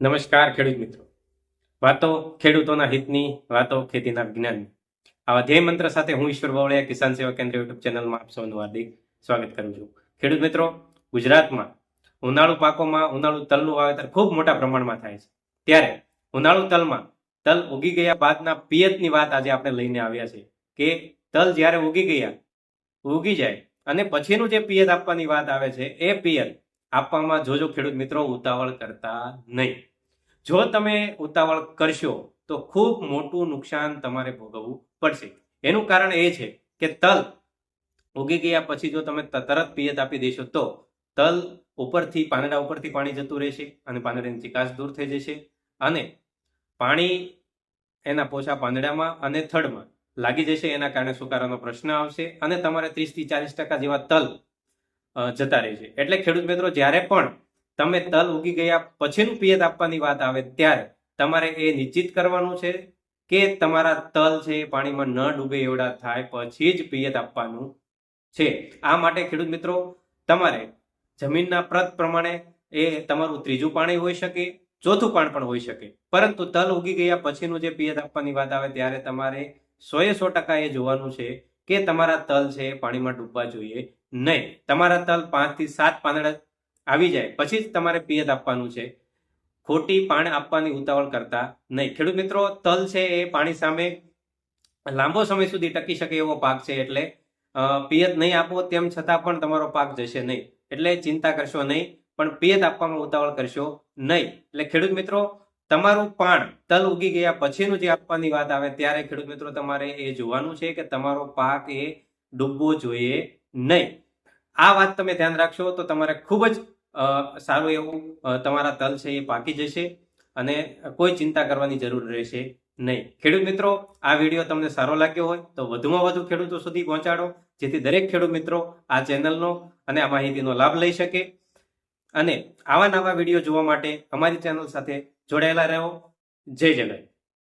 નમસ્કાર ખેડૂત મિત્રો. વાતો ખેડૂતોના હિતની, વાતો ખેતીના વિજ્ઞાનની આવા ધ્યેય મંત્ર સાથે હું ઈશ્વર બવળિયા, કિસાન સેવા કેન્દ્ર યુટ્યુબ ચેનલમાં આપ સૌનું હાર્દિક સ્વાગત કરું છું. ખેડૂત મિત્રો, ગુજરાતમાં ઉનાળુ પાકોમાં ઉનાળુ તલનું વાવેતર ખૂબ મોટા પ્રમાણમાં થાય છે. ત્યારે ઉનાળુ તલમાં તલ ઉગી ગયા બાદના પિયતની વાત આજે આપણે લઈને આવ્યા છે કે તલ જ્યારે ઉગી ગયા, ઉગી જાય અને પછીનું જે પિયત આપવાની વાત આવે છે એ પિયત આપવામાં જોજો ખેડૂત મિત્રો, ઉતાવળ કરતા નહીં. જો તમે ઉતાવળ કરશો, તો ખૂબ મોટું નુકસાન તમારે ભોગવવું પડશે. એનું કારણ એ છે કે તલ ઉગી ગયા પછી જો તમે તરત પિયત આપી દેશો, તો તલ ઉપરથી, પાંદડા ઉપરથી પાણી જતું રહેશે અને પાંદડાની ચિકાસ દૂર થઈ જશે અને પાણી એના પોષા પાંદડામાં અને થડમાં લાગી જશે. એના કારણે સુકારાનો પ્રશ્ન આવશે અને તમારે ત્રીસથી ચાલીસ ટકા જેવા તલ જતા રહેશે એટલે ખેડૂત મિત્રો, જ્યારે પણ તમે તલ ઉગી ગયા, પછીનું પિયત આપવાની વાત આવે ત્યારે તમારે એ નિશ્ચિત કરવાનું છે કે તમારા તલ છે એ પાણીમાં ન ડૂબે એવડા થાય, પછી જ પિયત આપવાનું છે. આ માટે ખેડૂત મિત્રો, તમારે જમીનના પ્રત પ્રમાણે એ તમારું ત્રીજું પાણી હોઈ શકે, ચોથું પાણ પણ હોઈ શકે. પરંતુ તલ ઉગી ગયા, પછીનું જે પિયત આપવાની વાત આવે ત્યારે તમારે સોએ સો ટકા એ જોવાનું છે કે તમારા તલ છે એ પાણીમાં ડૂબવા જોઈએ નહીં. તમારા તલ પાંચથી સાત પાંદડા આવી જાય. પછી જ તમારે પિયત આપવાનું છે. ખોટી પાણી આપવાની ઉતાવળ કરતા નહીં. ખેડૂત મિત્રો, તલ છે એ પાણી સામે લાંબો સમય સુધી ટકી શકે એવો પાક છે એટલે પિયત નહીં આપો તેમ છતાં પણ તમારો પાક જશે નહીં. એટલે ચિંતા કરશો નહીં, પણ પિયત આપવામાં ઉતાવળ કરશો નહીં. એટલે ખેડૂત મિત્રો, તમારું પાણ તલ ઉગી ગયા પછીનું જે આપવાની વાત આવે ત્યારે ખેડૂત મિત્રો તમારે એ જોવાનું છે કે તમારો પાક એ ડૂબવો જોઈએ. નહીં. આ વાત તમે ધ્યાન રાખશો તો તમારે ખૂબ જ સારું એવું તમારા તલ છે એ પાકી જશે અને કોઈ ચિંતા કરવાની જરૂર રહેશે નહીં. ખેડૂત મિત્રો, આ વીડિયો તમને સારો લાગ્યો હોય તો વધુમાં વધુ ખેડૂતો સુધી પહોંચાડો, જેથી દરેક ખેડૂત મિત્રો આ ચેનલનો અને આ માહિતીનો લાભ લઈ શકે. અને આવા નવા વીડિયો જોવા માટે અમારી ચેનલ સાથે જોડાયેલા રહો. જય જગત